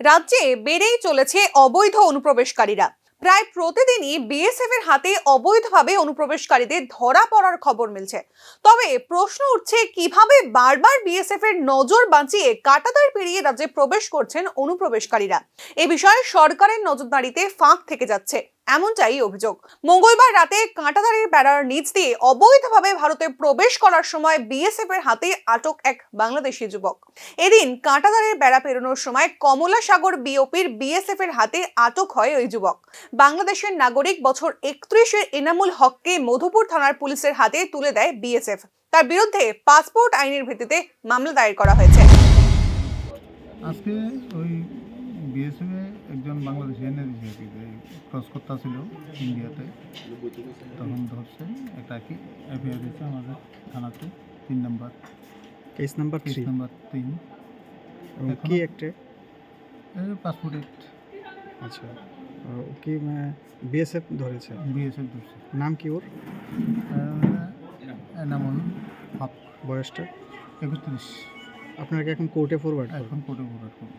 রাজ্যে বেড়েই চলেছে অবৈধ অনুপ্রবেশকারীরা। প্রায় প্রতিদিনই বিএসএফ এর হাতে অবৈধভাবে অনুপ্রবেশকারীদের ধরা পড়ার খবর মিলছে। তবে প্রশ্ন উঠছে, কীভাবে বারবার বিএসএফ এর নজর বাঁচিয়ে কাটাতার পেরিয়ে রাজ্যে প্রবেশ করছেন অনুপ্রবেশকারীরা? এ বিষয়ে সরকারের নজরদারিতে ফাঁক থেকে যাচ্ছে। এমনটাই অভিযোগ। মঙ্গলবার রাতে কাঁটাতারের বেড়ার নিচ দিয়ে অবৈধভাবে ভারতে প্রবেশ করার সময় বিএসএফ এর হাতে আটক এক বাংলাদেশি যুবক। এদিন কাঁটাতারের বেড়া পেরোনোর সময় কমলা সাগর বিওপির বিএসএফ এর হাতে আটক হয় ওই যুবক। বাংলাদেশের নাগরিক বছর একত্রিশের এনামুল হককে মধুপুর থানার পুলিশের হাতে তুলে দেয় বিএসএফ তার বিরুদ্ধে পাসপোর্ট আইনের ভিত্তিতে মামলা দায়ের করা হয়েছে। আজকে ওই বিএসএফে একজন বাংলাদেশি এনে দিয়েছে ক্রস করতে ছিল ইন্ডিয়াতে তখন ধরছে একটা কি এফআইআর দিয়েছে আমাদের থানাতে তিন নম্বর। কেস নাম্বার কেস নাম্বার তিন। কি একটা? পাসপোর্ট অ্যাক্ট আচ্ছা কি বিএসএফ ধরেছে? বিএসএফ ধরছে। নাম কি ওর? এনামুল হক। বয়সটা? একত্রিশ। আপনার কি এখন কোর্টে ফরওয়ার্ড এখন কোর্টে ফরওয়ার্ড করব।